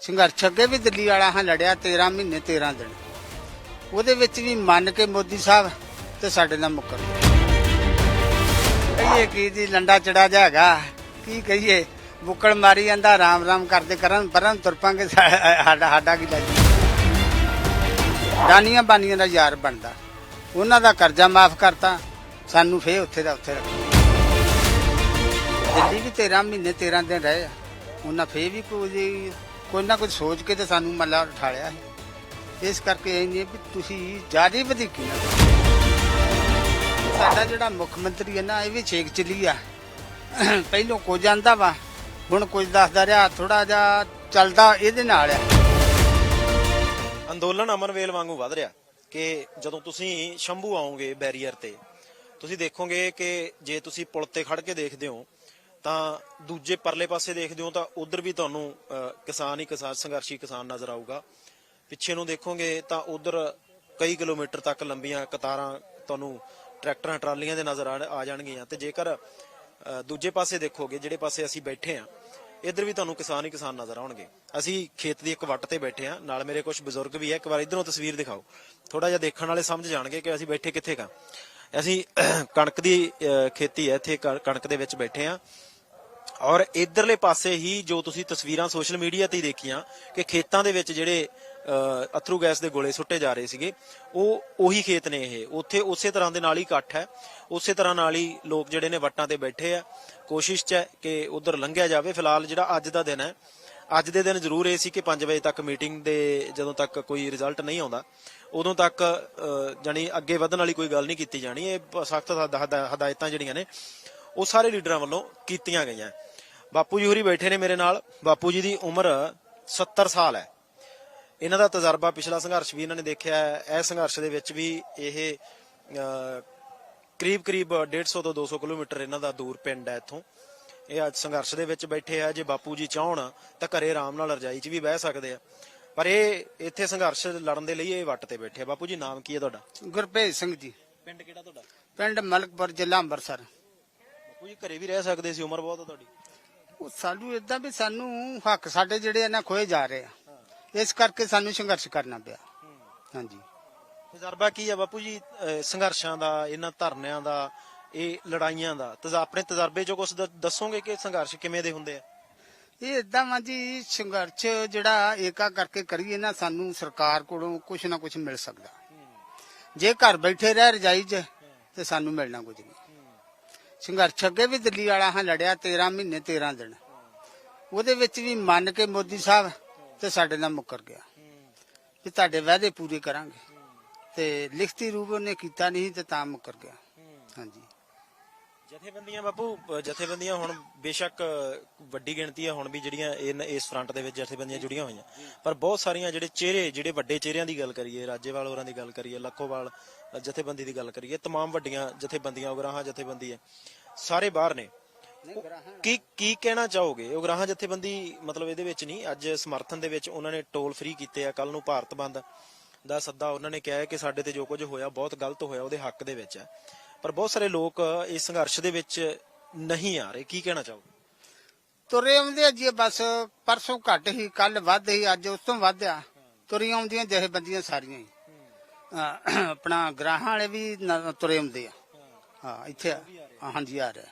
ਸੰਘਰਸ਼ ਅੱਗੇ ਵੀ ਦਿੱਲੀ ਵਾਲਾ ਹਾਂ ਲੜਿਆ 13 ਮਹੀਨੇ 13 ਦਿਨ। ਉਹਦੇ ਵਿੱਚ ਵੀ ਮੰਨ ਕੇ ਮੋਦੀ ਸਾਹਿਬ ਤੇ ਸਾਡੇ ਨਾਲ ਮੁੱਕਰ ਗਏ। ਕਹੀਏ ਕੀ ਜੀ, ਲੰਡਾ ਚੜਾ ਹੈਗਾ। ਕੀ ਕਹੀਏ, ਬੁੱਕਲ ਮਾਰੀ ਜਾਂਦਾ, ਰਾਮ ਰਾਮ ਕਰਦੇ ਕਰਨ ਪਰਨ ਤੁਰ ਪਾਂਗੇ ਸਾ- ਸਾਡਾ ਸਾਡਾ ਕੀ ਲੱਗੀ ਦਾਨੀਆਂ ਬਾਨੀਆਂ ਦਾ ਯਾਰ ਬਣਦਾ। ਉਹਨਾਂ ਦਾ ਕਰਜ਼ਾ ਮਾਫ ਕਰਤਾ, ਸਾਨੂੰ ਫੇਰ ਉੱਥੇ ਦਾ ਉੱਥੇ ਰੱਖਿਆ। ਦਿੱਲੀ ਵੀ 13 ਮਹੀਨੇ 13 ਦਿਨ ਰਹੇ ਆ। ਉਹਨਾਂ ਫੇਰ ਵੀ ਕੋਈ ਕੋਈ ਨਾ ਕੁਝ ਸੋਚ ਕੇ ਤੇ ਸਾਨੂੰ ਮੱਲਾ ਉਠਾਲਿਆ ਇਸ ਕਰਕੇ ਇਹ ਨਹੀਂ ਵੀ ਤੁਸੀਂ ਜ਼ਿਆਦਾ ਵਧੀਕੀ ਨਾ ਕਰੋ। ਸਾਡਾ ਜਿਹੜਾ ਮੁੱਖ ਮੰਤਰੀ ਹੈ ਨਾ, ਇਹ ਵੀ ਛੇਕ ਚਲੀ ਆ ਪਹਿਲੋਂ ਕੁਝ ਜਾਂਦਾ ਵਾ, ਹੁਣ ਕੁਝ ਦੱਸਦਾ ਰਿਹਾ ਥੋੜਾ ਜਿਹਾ ਚੱਲਦਾ ਇਹਦੇ ਨਾਲ ਆ। ਅੰਦੋਲਨ ਅਮਨਵੇਲ ਵਾਂਗੂ ਵੱਧ ਰਿਹਾ ਕਿ ਜਦੋਂ ਤੁਸੀਂ ਸ਼ੰਭੂ ਆਓਗੇ ਬੈਰੀਅਰ ਤੇ, ਤੁਸੀਂ ਦੇਖੋਗੇ ਕਿ ਜੇ ਤੁਸੀਂ ਪੁਲ ਤੇ ਖੜ ਕੇ ਦੇਖਦੇ ਹੋ ਤਾਂ ਦੂਜੇ ਪਰਲੇ ਪਾਸੇ ਦੇਖਦੇ ਹੋ ਤਾਂ ਉਧਰ ਵੀ ਤੁਹਾਨੂੰ ਕਿਸਾਨ ਹੀ ਕਿਸਾਨ, ਸੰਘਰਸ਼ੀ ਕਿਸਾਨ ਨਜ਼ਰ ਆਊਗਾ। ਪਿੱਛੇ ਨੂੰ ਦੇਖੋਗੇ ਤਾਂ ਉਧਰ ਕਈ ਕਿਲੋਮੀਟਰ ਤੱਕ ਲੰਬੀਆਂ ਕਤਾਰਾਂ ਤੁਹਾਨੂੰ ਟਰੈਕਟਰਾਂ, ਟਰਾਲੀਆਂ ਦੇ ਨਜ਼ਰ ਆ ਜਾਣਗੀਆਂ ਤੇ ਜੇਕਰ ਦੂਜੇ ਪਾਸੇ ਦੇਖੋਗੇ, ਜਿਹੜੇ ਪਾਸੇ ਅਸੀਂ ਬੈਠੇ ਆ ਇੱਧਰ ਵੀ ਤੁਹਾਨੂੰ ਕਿਸਾਨ ਹੀ ਕਿਸਾਨ ਨਜ਼ਰ ਆਉਣਗੇ। ਅਸੀਂ ਖੇਤ ਦੀ ਇੱਕ ਵੱਟ ਤੇ ਬੈਠੇ ਆ ਨਾਲ ਮੇਰੇ ਕੁਝ ਬਜ਼ੁਰਗ ਵੀ ਆ ਇੱਕ ਵਾਰ ਇਧਰੋਂ ਤਸਵੀਰ ਦਿਖਾਓ। ਥੋੜਾ ਜਿਹਾ ਦੇਖਣ ਵਾਲੇ ਸਮਝ ਜਾਣਗੇ ਕਿ ਅਸੀਂ ਬੈਠੇ ਕਿੱਥੇ ਕਾ। ਅਸੀਂ ਕਣਕ ਦੀ ਖੇਤੀ ਹੈ, ਇੱਥੇ ਕਣਕ ਦੇ ਵਿੱਚ ਬੈਠੇ ਆ ਔਰ ਇਧਰਲੇ ਪਾਸੇ ਹੀ ਜੋ ਤੁਸੀਂ ਤਸਵੀਰਾਂ ਸੋਸ਼ਲ ਮੀਡੀਆ ਤੇ ਦੇਖੀਆਂ ਕਿ ਖੇਤਾਂ ਦੇ ਵਿੱਚ ਜਿਹੜੇ ਅਥਰੂ ਗੈਸ ਦੇ ਗੋਲੇ ਸੁੱਟੇ ਜਾ ਰਹੇ ਸੀਗੇ ਉਹ ਉਹੀ ਖੇਤ ਨੇ ਇਹ। ਉੱਥੇ ਉਸੇ ਤਰ੍ਹਾਂ ਦੇ ਨਾਲ ਹੀ ਇਕੱਠ ਹੈ। ਉਸੇ ਤਰ੍ਹਾਂ ਨਾਲ ਹੀ ਲੋਕ ਜਿਹੜੇ ਨੇ ਵੱਟਾਂ ਤੇ ਬੈਠੇ ਆ। ਕੋਸ਼ਿਸ਼ 'ਚ ਹੈ ਕਿ ਉਧਰ ਲੰਘਿਆ ਜਾਵੇ। ਫਿਲਹਾਲ ਜਿਹੜਾ ਅੱਜ ਦਾ ਦਿਨ ਹੈ ਅੱਜ ਦੇ ਦਿਨ ਜ਼ਰੂਰ ਇਹ ਸੀ ਕਿ 5 ਵਜੇ ਤੱਕ ਮੀਟਿੰਗ ਦੇ ਜਦੋਂ ਤੱਕ ਕੋਈ ਰਿਜ਼ਲਟ ਨਹੀਂ ਆਉਂਦਾ ਉਦੋਂ ਤੱਕ ਅਹ, ਜਾਣੀ ਅੱਗੇ ਵਧਣ ਵਾਲੀ ਕੋਈ ਗੱਲ ਨਹੀਂ ਕੀਤੀ ਜਾਣੀ। ਇਹ ਸਖਤ ਹਦਾਇਤਾਂ ਜਿਹੜੀਆਂ ਨੇ ਉਹ ਸਾਰੇ ਲੀਡਰਾਂ ਵੱਲੋਂ ਕੀਤੀਆਂ ਗਈਆਂ। ਬਾਪੂ ਜੀ ਹੋਰੀ ਬੈਠੇ ਨੇ ਮੇਰੇ ਨਾਲ। ਬਾਪੂ ਜੀ ਦੀ ਉਮਰ 70 ਸਾਲ ਹੈ। ਇਹਨਾਂ ਦਾ ਤਜਰਬਾ ਪਿਛਲਾ ਸੰਘਰਸ਼ ਵੀ ਇਹਨਾਂ ਨੇ ਦੇਖਿਆ ਹੈ। ਇਹ ਸੰਘਰਸ਼ ਦੇ ਵਿੱਚ ਵੀ ਇਹ ਕਰੀਬ ਕਰੀਬ 150 ਤੋਂ 200 ਕਿਲੋਮੀਟਰ ਇਹਨਾਂ ਦਾ ਦੂਰ ਪਿੰਡ ਹੈ ਇੱਥੋਂ। ਇਹ ਅੱਜ ਸੰਘਰਸ਼ ਦੇ ਵਿੱਚ ਬੈਠੇ ਆ। ਜੇ ਬਾਪੂ ਜੀ ਚਾਹਣ ਤਾਂ ਘਰੇ ਆਰਾਮ ਨਾਲ ਰਜਾਈ 'ਚ ਵੀ ਬਹਿ ਸਕਦੇ ਆ। ਪਰ ਇਹ ਇੱਥੇ ਸੰਘਰਸ਼ ਲੜਨ ਦੇ ਲਈ ਇਹ ਵੱਟ ਤੇ ਬੈਠੇ ਆ। ਬਾਪੂ ਜੀ ਨਾਮ ਕੀ ਹੈ ਤੁਹਾਡਾ? ਗੁਰਭੇਜ ਸਿੰਘ ਜੀ। ਪਿੰਡ ਕਿਹੜਾ ਤੁਹਾਡਾ? ਪਿੰਡ ਮਲਕਪੁਰ ਜ਼ਿਲ੍ਹਾ ਅੰਮ੍ਰਿਤਸਰ। ਜੀ ਘਰੇ ਵੀ ਰਹਿ ਸਕਦੇ ਸੀ? ਉਮਰ ਬਹੁਤ ਆ ਤੁਹਾਡੀ? ਉਹ ਸਾਨੂੰ ਇਦਾਂ ਵੀ ਸਾਨੂੰ ਹੱਕ ਸਾਡੇ ਜਿਹੜੇ ਆ ਨਾ ਖੋਏ ਜਾ ਰਹੇ ਆ। ਇਸ ਕਰਕੇ ਸਾਨੂੰ ਸੰਘਰਸ਼ ਕਰਨਾ ਪਿਆ। ਹਾਂਜੀ। ਤਜਰਬਾ ਕੀ ਹੈ ਬਾਪੂ ਜੀ? ਅਹ ਸੰਘਰਸ਼ਾਂ ਦਾ ਇਹਨਾਂ ਧਰਨਿਆਂ ਦਾ ਇਹ ਲੜਾਈਆਂ ਦਾ। ਤਜ ਆਪਣੇ ਤਜਰਬੇ ਚੋਂ ਕੁਝ ਦੱਸੋਗੇ ਕਿ ਸੰਘਰਸ਼ ਕਿਵੇਂ ਦੇ ਹੁੰਦੇ ਆ? ਇਹ ਇਦਾਂ ਵਾ ਜੀ ਸੰਘਰਸ਼ ਜਿਹੜਾ ਏਕਾ ਕਰਕੇ ਕਰੀਏ ਨਾ ਸਾਨੂੰ ਸਰਕਾਰ ਕੋਲੋਂ ਕੁਝ ਨਾ ਕੁਝ ਮਿਲ ਸਕਦਾ। ਜੇ ਘਰ ਬੈਠੇ ਰਹਿ ਰਜਾਈ 'ਚ ਤੇ ਸਾਨੂੰ ਮਿਲਣਾ ਕੁਝ ਨਹੀਂ। ਸੰਘਰਸ਼ ਅੱਗੇ ਵੀ ਦਿੱਲੀ ਵਾਲਾ ਹਾਂ ਲੜਿਆ 13 ਮਹੀਨੇ 13 ਦਿਨ। ਉਹਦੇ ਵਿੱਚ ਵੀ ਮੰਨ ਕੇ ਮੋਦੀ ਸਾਹਿਬ ਤੇ ਸਾਡੇ ਨਾਲ ਮੁੱਕਰ ਗਿਆ ਵੀ ਤੁਹਾਡੇ ਵਾਅਦੇ ਪੂਰੇ ਕਰਾਂਗੇ। ਤੇ ਲਿਖਤੀ ਰੂਪ ਉਹਨੇ ਕੀਤਾ ਨਹੀਂ ਤੇ ਤਾਂ ਮੁੱਕਰ ਗਿਆ। ਹਾਂਜੀ। ਜਥੇਬੰਦੀਆਂ ਬਾਪੂ ਜਥੇਬੰਦੀਆਂ ਹੁਣ ਬੇਸ਼ੱਕ ਵੱਡੀ ਗਿਣਤੀ ਆ ਹੁਣ ਵੀ ਜਿਹੜੀਆਂ ਇਨ- ਇਸ ਫਰੰਟ ਦੇ ਵਿੱਚ ਜਥੇਬੰਦੀਆਂ ਜੁੜੀਆਂ ਹੋਈਆਂ। ਪਰ ਬਹੁਤ ਸਾਰੀਆਂ ਜਿਹੜੇ ਚਿਹਰੇ ਜਿਹੜੇ ਵੱਡੇ ਚਿਹਰਿਆਂ ਦੀ ਗੱਲ ਕਰੀਏ ਰਾਜੇਵਾਲ ਹੋਰਾਂ ਦੀ ਗੱਲ ਕਰੀਏ ਲੱਖੋਵਾਲ ਜਥੇਬੰਦੀ ਦੀ ਗੱਲ ਕਰੀਏ ਤਮਾਮ ਵੱਡੀਆਂ ਜਥੇਬੰਦੀਆਂ ਉਗਰਾਹਾਂ ਜਥੇਬੰਦੀ ਹੈ। ਸਾਰੇ ਬਾਹਰ ਨੇ। ਕੀ ਕੀ ਕਹਿਣਾ ਚਾਹੋਗੇ? ਉਗਰਾਹਾਂ ਜਥੇਬੰਦੀ ਮਤਲਬ ਇਹਦੇ ਵਿੱਚ ਨਹੀਂ ਅੱਜ ਸਮਰਥਨ ਦੇ ਵਿੱਚ ਉਹਨਾਂ ਨੇ ਟੋਲ ਫ੍ਰੀ ਕੀਤੇ ਆ ਕੱਲ ਨੂੰ ਭਾਰਤ ਬੰਦ ਦਾ ਸੱਦਾ ਉਹਨਾਂ ਨੇ ਕਿਹਾ ਕਿ ਸਾਡੇ ਤੇ ਜੋ ਕੁਝ ਹੋਇਆ ਬਹੁਤ ਗਲਤ ਹੋਇਆ ਉਹਦੇ ਹੱਕ ਦੇ ਵਿੱਚ ਹੈ। ਪਰ ਬਹੁਤ ਸਾਰੇ ਲੋਕ ਇਸ ਸੰਘਰਸ਼ ਦੇ ਵਿੱਚ ਨਹੀਂ ਆ ਰਹੇ। ਕੀ ਕਹਿਣਾ ਚਾਹੋਗੇ? ਤੁਰੇ ਆਉਂਦੇ ਆ ਜੀ ਬਸ ਪਰਸੋਂ ਘੱਟ ਹੀ ਕੱਲ ਵੱਧ ਹੀ ਅੱਜ ਉਸ ਤੋਂ ਵੱਧ ਆ। ਤੁਰੀ ਆਉਂਦੀਆਂ ਜਥੇਬੰਦੀਆਂ ਸਾਰੀਆਂ ਹੀ। ਅਹ ਆਪਣਾ ਗ੍ਰਾਹਾਂ ਵਾਲੇ ਵੀ ਨ- ਤੁਰੇ ਆਉਂਦੇ ਆ। ਹਾਂ ਇੱਥੇ ਆ। ਹਾਂਜੀ ਆ ਰਿਹਾ।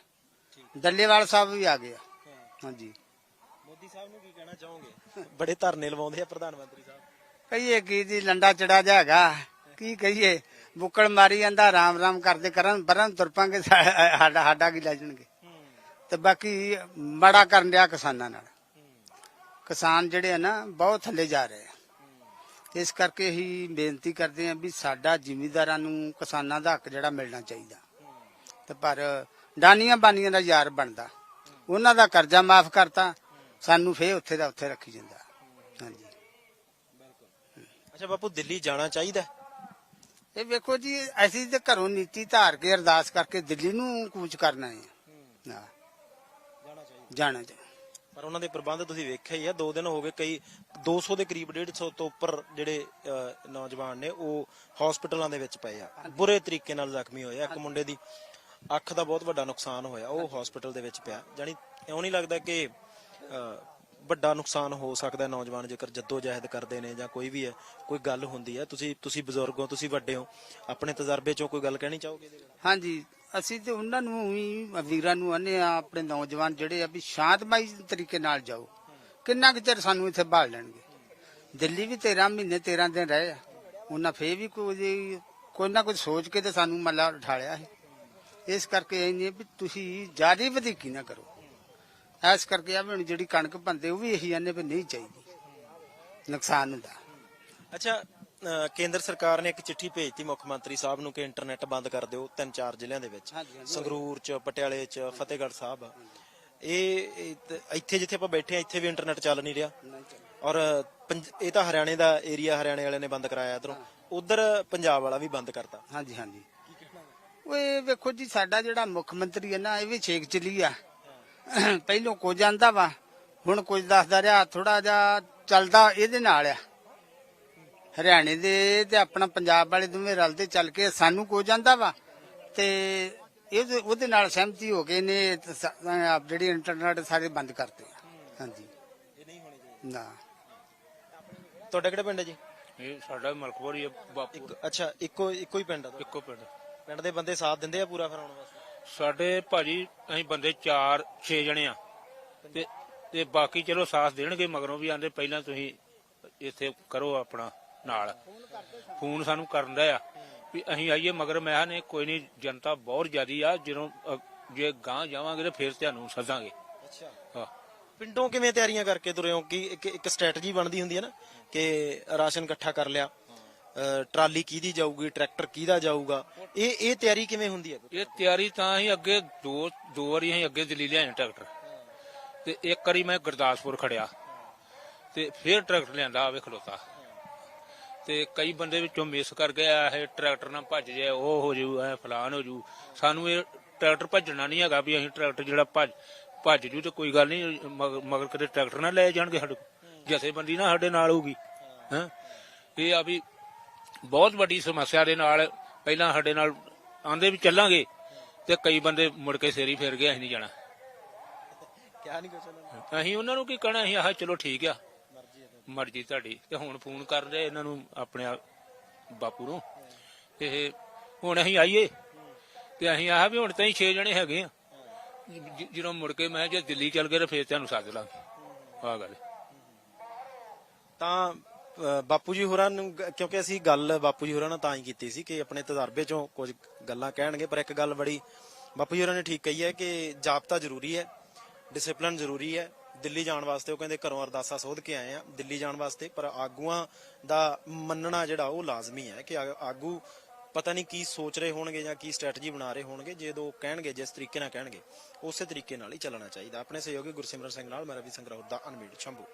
ਦੱਲੇਵਾਲ ਸਾਹਿਬ ਵੀ ਆ ਗਏ ਆ। ਹਾਂਜੀ। ਮੋਦੀ ਸਾਹਿਬ ਨੂੰ ਕੀ ਕਹਿਣਾ ਚਾਹੋਗੇ? ਬੜੇ ਧਰਨੇ ਲਵਾਉਂਦੇ ਆ ਪ੍ਰਧਾਨ ਮੰਤਰੀ ਸਾਹਿਬ। ਕਹੀਏ ਕੀ ਜੀ ਲੰਡਾ ਚੜਾ ਜਾਗਾ ਕੀ ਕਹੀਏ? ਬੁੱਕਲ ਮਾਰੀ ਜਾਂਦਾ, ਰਾਮ ਰਾਮ ਕਰਦੇ ਕਰਨ ਪਰਨ ਤੁਰ ਪਾਂਗੇ ਸਾਡਾ ਸਾਡਾ ਕੀ ਲੈ ਜਾਣਗੇ? ਤੇ ਬਾਕੀ ਬੜਾ ਕਰਨ ਡਿਆ ਕਿਸਾਨਾਂ ਨਾਲ। ਕਿਸਾਨ ਜਿਹੜੇ ਆ ਨਾ, ਬਹੁਤ ਥੱਲੇ ਜਾ ਰਹੇ ਆ। ਇਸ ਕਰਕੇ ਹੀ ਬੇਨਤੀ ਕਰਦੇ ਆ ਵੀ ਸਾਡਾ ਜ਼ਿਮੀਂਦਾਰਾਂ ਨੂੰ, ਕਿਸਾਨਾਂ ਦਾ ਹੱਕ ਜਿਹੜਾ ਮਿਲਣਾ ਚਾਹੀਦਾ। ਤੇ ਪਰ ਦਾਨੀਆਂ ਬਾਨੀਆਂ ਦਾ ਯਾਰ ਬਣਦਾ। ਉਹਨਾਂ ਦਾ ਕਰਜ਼ਾ ਮਾਫ ਕਰਤਾ, ਸਾਨੂੰ ਫੇਰ ਉੱਥੇ ਦਾ ਉੱਥੇ ਰੱਖੀ ਜਾਂਦਾ। ਹਾਂਜੀ। ਅੱਛਾ, ਬਾਪੂ, ਦਿੱਲੀ ਜਾਣਾ ਚਾਹੀਦਾ? ਇਹ ਵੇਖੋ ਜੀ ਅਸੀਂ ਤੇ ਘਰੋਂ ਨੀਤੀ ਧਾਰ ਕੇ ਅਰਦਾਸ ਕਰਕੇ ਦਿੱਲੀ ਨੂੰ ਕੂਚ ਕਰਨਾ ਹੈ। ਜਾਣਾ ਚਾਹੀਦਾ ਜਾਣਾ ਚਾਹੀਦਾ। ਪਰ ਉਹਨਾਂ ਦੇ ਪ੍ਰਬੰਧ ਤੁਸੀਂ ਵੇਖਿਆ ਹੀ ਆ ਦੋ ਦਿਨ ਹੋ ਗਏ ਕਈ 200 ਦੇ ਕਰੀਬ 150 ਤੋਂ ਉੱਪਰ ਜਿਹੜੇ ਨੌਜਵਾਨ ਨੇ ਉਹ ਹਸਪੀਟਲਾਂ ਦੇ ਵਿੱਚ ਪਏ ਆ। ਬੁਰੇ ਤਰੀਕੇ ਨਾਲ ਜ਼ਖਮੀ ਹੋਏ ਆ ਇੱਕ ਮੁੰਡੇ ਦੀ। ਅੱਖ ਦਾ ਬਹੁਤ ਵੱਡਾ ਨੁਕਸਾਨ ਹੋਇਆ ਉਹ ਹਸਪੀਟਲ ਦੇ ਵਿੱਚ ਪਿਆ। ਜਾਨੀ ਇਉਂ ਨਹੀਂ ਲੱਗਦਾ ਕਿ ਵੱਡਾ ਨੁਕਸਾਨ ਹੋ ਸਕਦਾ ਨੌਜਵਾਨ ਜੇਕਰ ਜੱਦੋ ਜਹਿਦ ਕਰਦੇ ਨੇ ਜਾਂ ਕੋਈ ਵੀ ਹੈ, ਕੋਈ ਗੱਲ ਹੁੰਦੀ ਹੈ। ਤੁਸੀਂ ਤੁਸੀਂ ਬਜ਼ੁਰਗ ਹੋ, ਤੁਸੀਂ ਵੱਡੇ ਹੋ, ਆਪਣੇ ਤਜਰਬੇ ਚੋਂ ਕੋਈ ਗੱਲ ਕਹਿਣੀ ਚਾਹੋਗੇ ਹਾਂਜੀ, ਅਸੀਂ ਤੇ ਉਹਨਾਂ ਨੂੰ ਵੀ, ਵੀਰਾਂ ਨੂੰ ਆਨੇ ਆ, ਆਪਣੇ ਨੌਜਵਾਨ ਜਿਹੜੇ ਆ ਵੀ ਸ਼ਾਂਤਮਈ ਤਰੀਕੇ ਨਾਲ ਜਾਓ। ਕਿੰਨਾ ਕੁ ਚਿਰ ਸਾਨੂੰ ਇੱਥੇ ਬਾਲ ਲੈਣਗੇ? ਦਿੱਲੀ ਵੀ 13 ਮਹੀਨੇ 13 ਦਿਨ ਰਹੇ ਆ। ਉਹਨਾਂ ਫੇਰ ਵੀ ਕੋਈ ਕੋਈ ਨਾ ਕੁਝ ਸੋਚ ਕੇ ਤੇ ਸਾਨੂੰ ਮੱਲਾ ਉਠਾਲਿਆ ਹੈ ਇਸ ਕਰਕੇ ਇਹ ਨਹੀਂ ਵੀ ਤੁਸੀਂ ਜ਼ਿਆਦਾ ਵਧੀਕੀ ਨਾ ਕਰੋ। ਐਸ ਕਰਕੇ ਆ ਵੀ ਹੁਣ ਜਿਹੜੀ ਕਣਕ ਬੰਦੇ ਉਹ ਵੀ ਇਹੀ ਆਨੇ ਵੀ ਨਹੀਂ ਚਾਹੀਦੀ। ਨੁਕਸਾਨ ਹੁੰਦਾ। ਅੱਛਾ ਅ, ਕੇਂਦਰ ਸਰਕਾਰ ਨੇ ਇੱਕ ਚਿੱਠੀ ਭੇਜਤੀ ਮੁੱਖ ਮੰਤਰੀ ਸਾਹਿਬ ਨੂੰ ਕਿ ਇੰਟਰਨੈਟ ਬੰਦ ਕਰ ਦਿਓ ਤਿੰਨ ਚਾਰ ਜ਼ਿਲ੍ਹਿਆਂ ਦੇ ਵਿੱਚ। ਹਾਂਜੀ, ਹਾਂਜੀ। ਸੰਗਰੂਰ ਚ ਪਟਿਆਲੇ ਚ ਫਤਿਹਗੜ੍ਹ ਸਾਹਿਬ। ਇਹ ਇਹ ਤੇ ਇੱਥੇ ਜਿੱਥੇ ਆਪਾਂ ਬੈਠੇ ਆ ਇੱਥੇ ਵੀ ਇੰਟਰਨੈਟ ਚੱਲ ਨਹੀਂ ਰਿਹਾ। ਔਰ ਪੰਜ- ਇਹ ਤਾਂ ਹਰਿਆਣੇ ਦਾ ਏਰੀਆ ਹਰਿਆਣੇ ਵਾਲਿਆਂ ਨੇ ਬੰਦ ਕਰਾਇਆ ਇਧਰੋਂ। ਉਧਰ ਪੰਜਾਬ ਵਾਲਾ ਵੀ ਬੰਦ ਕਰਤਾ। ਹਾਂਜੀ ਹਾਂਜੀ। ਉਹ ਇਹ ਵੇਖੋ ਜੀ ਸਾਡਾ ਜਿਹੜਾ ਮੁੱਖ ਮੰਤਰੀ ਹੈ ਨਾ ਇਹ ਵੀ ਛੇਕ ਚਲੀ ਆ। ਪਹਿਲੋਂ ਕੁਝ ਜਾਂਦਾ ਵਾ ਹੁਣ ਕੁਝ ਦੱਸਦਾ ਰਿਹਾ ਥੋੜਾ ਜਿਹਾ ਚੱਲਦਾ ਇਹਦੇ ਨਾਲ ਆ। ਹਰਿਆਣੇ ਦੇ ਤੇ ਆਪਣਾ ਪੰਜਾਬ ਵਾਲੇ ਦੋਵੇਂ ਰਲਦੇ ਚੱਲ ਕੇ ਸਾਨੂੰ ਕੁਝ ਜਾਂਦਾ ਵਾ ਤੇ ਇਹਦੇ ਉਹਦੇ ਨਾਲ ਸਹਿਮਤੀ ਹੋ ਕੇ ਨੇ ਆਹ ਜਿਹੜੀ ਇੰਟਰਨੈਟ ਸਾਰੇ ਬੰਦ ਕਰਤੇ ਹਾਂਜੀ। ਇਹ ਨਹੀਂ ਹੋਣੀ ਚਾਹੀਦੀ ਨਾ। ਤੁਹਾਡਾ ਕਿਹੜਾ ਪਿੰਡ ਹੈ ਜੀ? ਇਹ ਸਾਡਾ ਮਲਕਪੁਰ ਹੀ ਆ, ਬਾਪੂ। ਅੱਛਾ ਇੱਕੋ ਇੱਕੋ ਹੀ ਪਿੰਡ ਆ? ਇੱਕੋ ਪਿੰਡ। ਪਿੰਡ ਦੇ ਬੰਦੇ ਸਾਥ ਦਿੰਦੇ ਆ ਪੂਰਾ ਫਿਰ ਆਉਣ ਵਾਸਤੇ? ਸਾਡੇ ਭਾਜੀ ਅਸੀਂ ਬੰਦੇ 4 6 ਜਣੇ ਆ। ਤੇ ਤੇ ਬਾਕੀ ਚਲੋ ਸਾਥ ਦੇਣਗੇ ਮਗਰੋਂ ਵੀ ਆਂਦੇ ਪਹਿਲਾਂ ਤੁਸੀਂ ਇੱਥੇ ਕਰੋ ਆਪਣਾ ਨਾਲ। ਫੋਨ ਸਾਨੂੰ ਕਰਨ ਦਾ ਆ ਵੀ ਅਸੀਂ ਆਈਏ ਮਗਰ ਮੈਂ ਨਹੀਂ ਕੋਈ ਨਹੀਂ ਜਨਤਾ ਬਹੁਤ ਜ਼ਿਆਦੀ ਆ। ਜਦੋਂ ਜੇ ਗਾਂ ਜਾਵਾਂਗੇ ਤੇ ਫਿਰ ਤੁਹਾਨੂੰ ਸੱਦਾਂਗੇ। ਅੱਛਾ। ਹਾਂ। ਪਿੰਡੋਂ ਕਿਵੇਂ ਤਿਆਰੀਆਂ ਕਰਕੇ ਤੁਰੇ ਹੋ? ਕਿ ਇੱਕ ਇੱਕ ਸਟ੍ਰੈਟਜੀ ਬਣਦੀ ਹੁੰਦੀ ਹੈ ਨਾ ਕਿ ਰਾਸ਼ਨ ਇਕੱਠਾ ਕਰ ਲਿਆ। ਟਰਾਲੀ ਕਿਹਦੀ ਜਾਊਗੀ, ਟਰੈਕਟਰ ਕਿਹਦਾ ਜਾਊਗਾ? ਇਹ ਇਹ ਤਿਆਰੀ ਕਿਵੇਂ ਹੁੰਦੀ ਹੈ? ਇਹ ਤਿਆਰੀ ਤਾਂ ਹੀ ਅੱਗੇ ਦੋ ਦੋ ਵਾਰੀ ਅਸੀਂ ਅੱਗੇ ਦਿੱਲੀ ਲਿਆਏ ਟਰੈਕਟਰ। ਤੇ ਇੱਕ ਵਾਰੀ ਮੈਂ ਗੁਰਦਾਸਪੁਰ ਖੜਿਆ। ਤੇ ਫਿਰ ਟਰੈਕਟਰ ਲਿਆਂਦਾ ਆਵੇ ਖਲੋਤਾ ਤੇ। ਕਈ ਬੰਦੇ ਵਿੱਚੋਂ ਮਿਸ ਕਰ ਗਿਆ ਇਹ ਟਰੈਕਟਰ ਨਾਲ ਭੱਜ ਜਾਏ, ਉਹ ਹੋ ਜੂ ਐ ਫਲਾਨ ਹੋ ਜੂ ਸਾਨੂੰ ਇਹ ਟਰੈਕਟਰ ਭੱਜਣਾ ਨਹੀਂ ਹੈਗਾ ਵੀ ਅਸੀਂ ਟਰੈਕਟਰ ਜਿਹੜਾ ਭੱਜ ਭੱਜ ਜੂ ਤੇ ਕੋਈ ਗੱਲ ਨਹੀਂ ਮਗਰ ਕਦੇ ਟਰੈਕਟਰ ਨਾ ਲੈ ਜਾਣਗੇ ਸਾਡੇ ਕੋਲ। ਜਥੇਬੰਦੀ ਨਾ ਸਾਡੇ ਨਾਲ ਹੋਊਗੀ। ਹਾਂ? ਇਹ ਆ ਵੀ ਬਹੁਤ ਵੱਡੀ ਸਮੱਸਿਆ ਦੇ ਨਾਲ ਪਹਿਲਾਂ ਸਾਡੇ ਨਾਲ ਆਂਦੇ ਵੀ ਚੱਲਾਂਗੇ ਤੇ ਕਈ ਬੰਦੇ ਮੁੜ ਕੇ ਸੇਰੀ ਫੇਰ ਗਏ ਅਸੀਂ ਨਹੀਂ ਜਾਣਾ। ਕਿਆ ਨਹੀਂ ਕੁਛ ਅਸੀਂ ਉਹਨਾਂ ਨੂੰ ਕੀ ਕਹਿਣਾ ਅਸੀਂ ਆਹ ਚਲੋ ਠੀਕ ਆ। ਮਰਜ਼ੀ ਤੁਹਾਡੀ। ਤੇ ਹੁਣ ਫੋਨ ਕਰ ਰਹੇ ਇਹਨਾਂ ਨੂੰ ਆਪਣੇ ਬਾਪੂ ਨੂੰ। ਇਹ ਹੁਣ ਅਸੀਂ ਆਈਏ। ਤੇ ਅਸੀਂ ਆਹ ਵੀ ਹੁਣ ਤਾਂ ਹੀ 6 ਜਣੇ ਹੈਗੇ ਆ। ਜਦੋਂ ਮੁੜ ਕੇ ਮੈਂ ਜੇ ਦਿੱਲੀ ਚੱਲ ਗਏ ਤਾਂ ਫੇਰ ਤੁਹਾਨੂੰ ਸੱਦ ਲਾਂਗੇ। ਆਹ ਗੱਲ। ਤਾਂ ਬਾਪੂ ਜੀ ਹੋਰਾਂ ਨੂੰ ਕਿਉਂਕਿ ਅਸੀਂ ਗੱਲ ਬਾਪੂ ਜੀ ਹੋਰਾਂ ਨਾਲ ਤਾਂ ਹੀ ਕੀਤੀ ਸੀ ਕਿ ਆਪਣੇ ਤਜਰਬੇ ਚੋਂ ਕੁਝ ਗੱਲਾਂ ਕਹਿਣਗੇ, ਪਰ ਇੱਕ ਗੱਲ ਬੜੀ ਬਾਪੂ ਜੀ ਹੋਰਾਂ ਨੇ ਠੀਕ ਕਹੀ ਹੈ ਕਿ ਜਾਬਤਾ ਜ਼ਰੂਰੀ ਹੈ ਡਿਸਪਲਿਨ ਜ਼ਰੂਰੀ ਹੈ। ਦਿੱਲੀ ਜਾਣ ਵਾਸਤੇ ਉਹ ਕਹਿੰਦੇ ਘਰੋਂ ਅਰਦਾਸਾ ਸੋਧ ਕੇ ਆਏ ਆ ਦਿੱਲੀ ਜਾਣ ਵਾਸਤੇ, ਪਰ ਆਗੂਆਂ ਦਾ ਮੰਨਣਾ ਜਿਹੜਾ ਉਹ ਲਾਜ਼ਮੀ ਹੈ ਕਿ ਆਗੂ ਪਤਾ ਨਹੀਂ ਕੀ ਸੋਚ ਰਹੇ ਹੋਣਗੇ ਜਾਂ ਕੀ ਸਟ੍ਰੈਟਜੀ ਬਣਾ ਰਹੇ ਹੋਣਗੇ ਜਦੋਂ ਕਹਿਣਗੇ, ਜਿਸ ਤਰੀਕੇ ਨਾਲ ਕਹਿਣਗੇ, ਉਸੇ ਤਰੀਕੇ ਨਾਲ ਹੀ ਚੱਲਣਾ ਚਾਹੀਦਾ। ਆਪਣੇ ਸਹਿਯੋਗੀ ਗੁਰਸਿਮਰਨ ਸਿੰਘ ਨਾਲ ਮੈਂ ਰਵੀ ਸੰਗਰਾਹੁਰ ਦਾ ਅਨਮੀਟ ਸ਼ੰਭੂ।